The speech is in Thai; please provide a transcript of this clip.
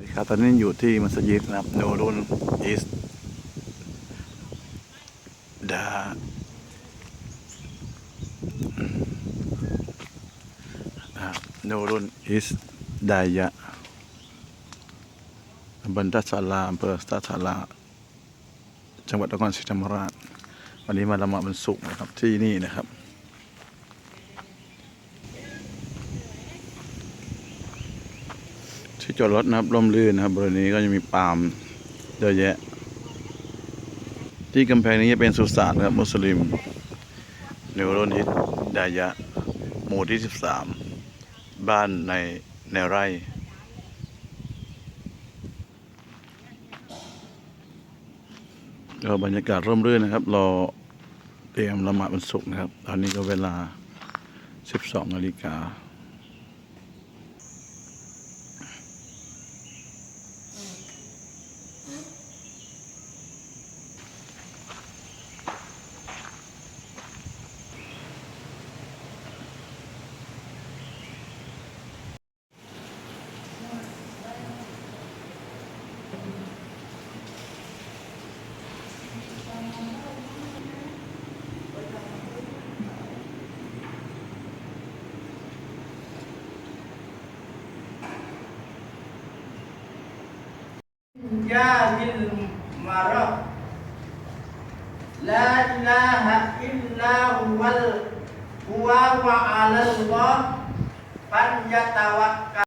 ครับตอนนี้อยู่ที่มัสยิดนะครับโนรุนอิสดาโนรุนอิสดายะตำบลทัศลาอำเภอทัศลา จังหวัดนครศรีธรรมราช วันนี้มาละหมาดวันศุกร์นะครับที่นี่นะครับ ที่จอดรถนะครับร่มรื่นนะครับบริเวณนี้ก็จะมีปาล์มเยอะแยะ ที่กำแพงนี้จะเป็นสุสานครับมุสลิมเนวโรนิดดายะ หมู่ที่ 13 บ้านในในไร่ก็บรรยากาศร่มรื่นนะครับ รอเตรียมละหมาดวันศุกร์นะครับ ตอนนี้ก็เวลา 12นาฬิกา Hmm? jamil marah La ilaha illa huwal huwa wa alal Allah. Panjatawakkal